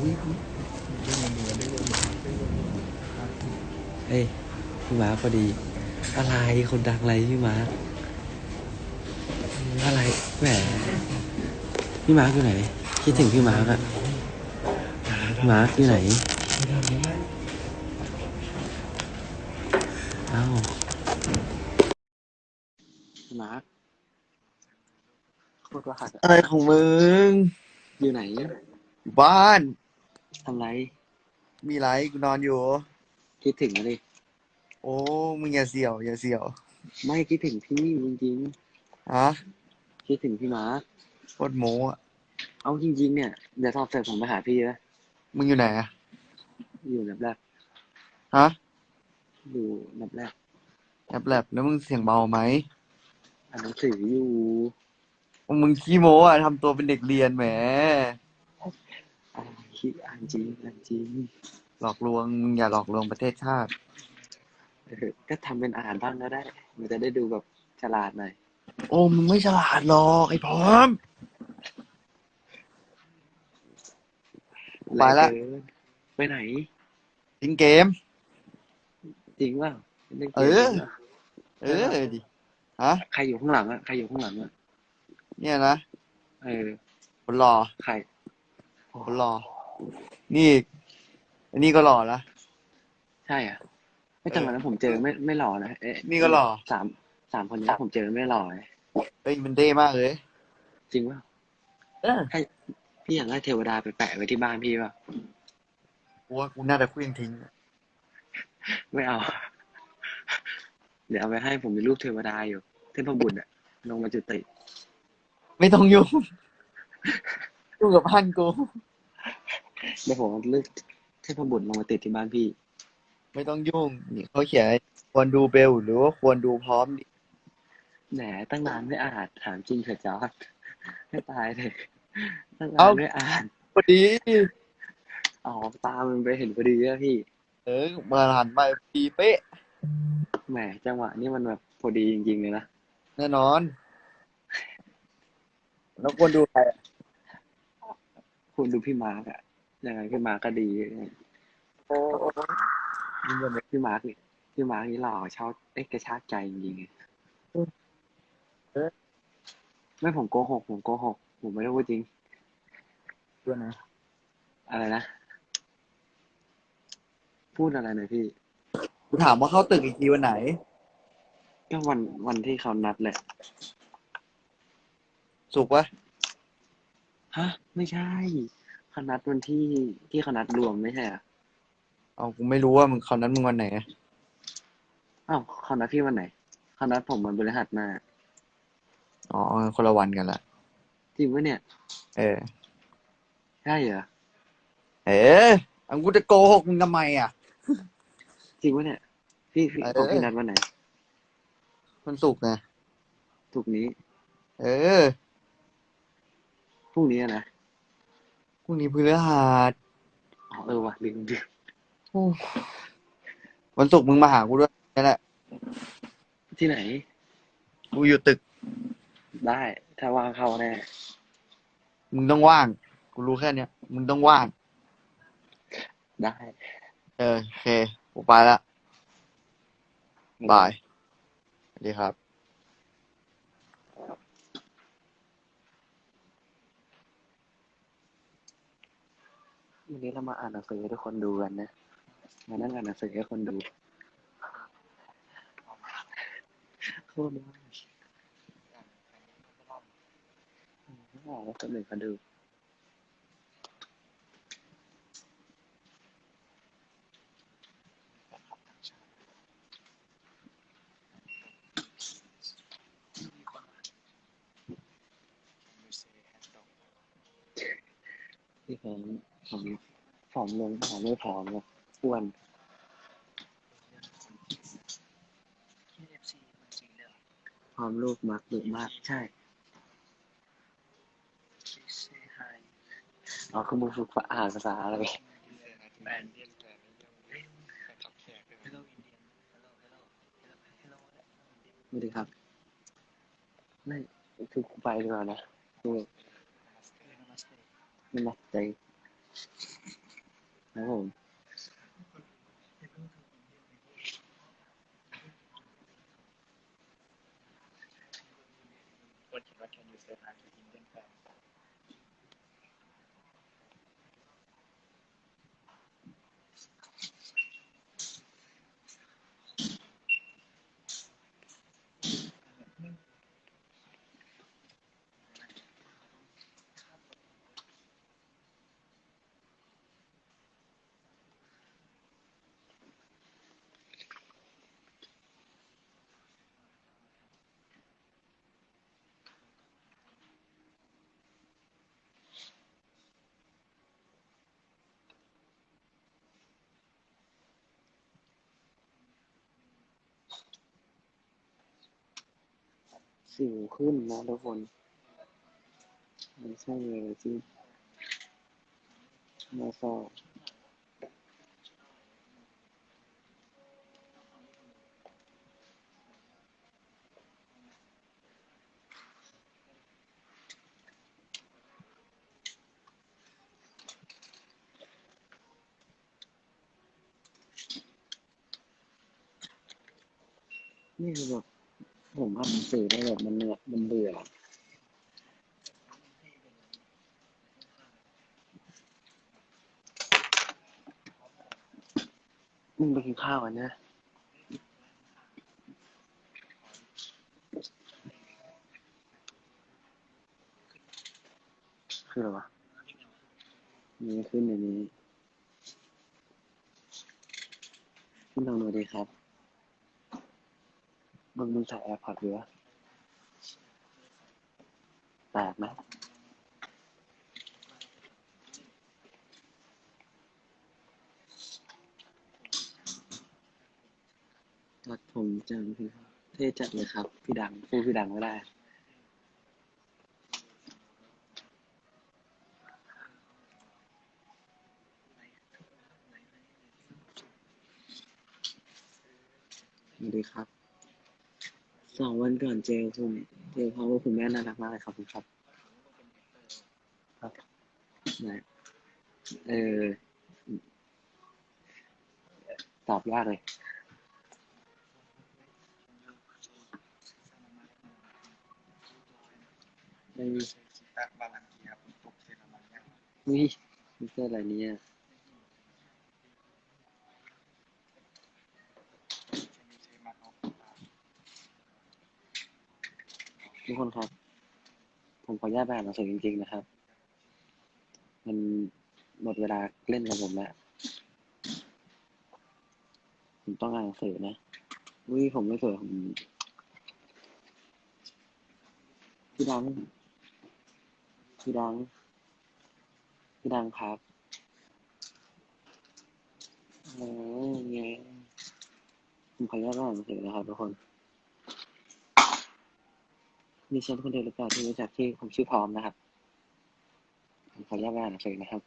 อุ้ยอุ๊ยได้เงินเดือนได้เงินเดือนได้เงินเดือนครับเอ้ยพี่มาร์คพอดี อะไรคนดังอะไรพี่มาร์คอะไรแหมพี่มาร์คอยู่ไหน คิดถึงพี่มาร์คอะพี่มาร์คอยู่ไหนไม่ทำไม่ได้เอ้าพี่มาร์คโคตรรหัสอะอะไรของมึง อยู่ไหนอยู่บ้าน ทำไร มีไรกูนอนอยู่ คิดถึงอะดิโอ้มึงอย่าเสี่ยวอย่าเสี่ยวไม่คิดถึงพี่จริงฮะๆ คิดถึงพี่มาร์คโคตรโม้อะเอาจริง ๆ เนี่ย เดี๋ยวสอบเสร็จผมไปหาพี่นะมึงอยู่ไหนอะอยู่นับแรกฮะอยู่นับแรกแอบแลบแล้วมึงเสียงเบาไหมอ่านหนังสืออยู่ มึงขี้โม้อะทำตัวเป็นเด็กเรียนแหม อ่านคิดอ่านจริงอ่านจริงหลอกลวงมึงอย่าหลอกลวงประเทศชาติเออก็ทำเป็นอ่านบ้างก็ได้มันจะได้ดูแบบฉลาดหน่อยโอ้มึงไม่ฉลาดหรอกไอ้พร้อม ไปละแรงเกินไปไหน ทิ้งเกม จริงว่าล่นกมเออ จริงหรเออดิฮะ ใครอยู่ข้างหลังอะใครอยู่ข้างหลังอะเนี่ยนะเออ คนหล่อใคร คนหล่อ นี่ อันนี้ก็หล่อละใช่อะไม่แต่วันนั้นผมเจอไม่ไม่หล่อนะเอ๊ะนี่ก็หล่อ สามสามคนนี้ผมเจอไม่หล่อเลยเฮ้ยมันเท่มากเลย จริงว่าเออพี่อยากได้เทวดาไปแปะไว้ที่บ้านพี่ป่ะกูว่ากูน่าจะเคลื่องทิ้ง ไม่เอา เดี๋ยวเอาไปให้ผมมีรูปเทวดาอยู่ เทพบุตรอะลงมาจุติ ไม่ต้องยุ่ง ยุ่งกับพันกู เดี๋ยวผมเอารูปเทพบุตรลงมาติดที่บ้านพี่ ไม่ต้องยุ่ง นี่เขาเขียนควรดูเบลหรือว่าควรดูพร้อมดิแหนตั้งนานไม่อ่านถามจริงเถอะจอร์ดให้ตายเลยตั้งนาเอ้านไม่อ่านพอดีอ๋อตามันไปเห็นพอดีอะพี่ เออมาหันมาพอดีเป๊ะแหมจังหวะนี้มันแบบพอดีจริงๆเลยนะแน่นอน แล้วควรดูใครอะ คุณดูพี่มาร์กอะยังไงพี่มาร์กก็ดีโอ้มึงอย่ามาพี่มาร์กนี่พี่มาร์กนี่หล่อชอบเอ๊ะกระชากใจจริงๆอะไม่ผมโกหกผมโกหกผมไม่ได้พูดจริงด้วยนะ อะไรนะ พูดอะไรหน่อยพี่กูถามว่าเข้าตึกอีกทีวันไหน ก็วันวันที่เขานัดแหละ สุกร์ปะ ฮะ ไม่ใช่เขานัดวันที่ที่เขานัดรวมไม่ใช่เหรอเอากูไม่รู้ว่ามึงเขานั้นมึงวันไหนอะอ้าวเขานัดพี่วันไหนเขานัดผมวันพฤหัสหน้าอ๋อคนละวันกันละจริงปะเนี่ย เออ ใช่เหรอ เอออังกูจะโกหกมึงทำไมอะ จริงปะเนี่ย พี่พี่เออ ของพี่นัดวันไหนมันสุกร์ไงถูกร์นี้ เออ พรุ่งนี้อะนะพรุ่งนี้พฤหัสอ๋อเออว่ะลืมลืมโอ้วันศุกร์มึงมาหากูด้วยนั่นแหละ ที่ไหน กูอยู่ตึก ได้ ถ้าว่างเข้าแน่มึงต้องว่าง กูรู้แค่เนี้ย มึงต้องว่าง ได้เออโอเค กูไปละบาย สวัสดีครับ วันนี้เรามาอ่านหนังสือให้ทุกคนดูกันนะ มานั่งอ่านหนังสือให้คนดูโคตรมากอ่านแล้วคนหนึ่งเขา ดูที่ผมผมผอมลงผอมไม่ผอมหรอกอ้วนผอมลูกมากดุมากใช่อ๋อคือมึงฝึกอ่านภาษาอะไรไม่ดีครับ ไม่คือกูไปดีกว่านะกูไม่นัดใจครั บผม คนเขียนว่า can you say hi to Indian fan สิวขึ้นนะทุกคนไม่ใช่เลยที่มาสอบนี่คือแบบ ผมอ่านหนังสือได้แบบมันเหนื่อยมันเบื่อมึงไปกินข้าวกันนะคืออะไรวะมีขึ้นในนี้คุณลองดูดีครับ มึงมึงใส่แอร์พอร์ตหรือะแปลกไหมตัดผมจังพี่เท่จัดเลยครับ พี่ดังพูดพี่ดังไม่ได้สวัสดีครับ สองวันก่อนเจอคุณเจอเขาว่าคุณแม่น่ารักมากเลยครับคุณครับ ครับไหนเออตอบยากเลยไม่มีชิตะบาลังเกียปุกเซรามันเนี่ยอุ้ยมิสเตอร์อะไรเนี่ย can you say มาเอา ทุกคนครับ ผมขออนุญาตไปอ่านหนังสือจริงๆนะครับ มันหมดเวลาเล่นกับผมแล้วผมต้องอ่านหนังสือนะอุ้ยผมไม่สวยผมพี่ดังพี่ดังพี่ดังครับโอ้ยไงผมขออนุญาตอ่านหนังสือนะครับทุกคน มีฉันคนเดียวหรือเปล่าที่รู้จักที่ผมชื่อพร้อมนะครับผมขออนุญาตอ่านหนังสือนะครับ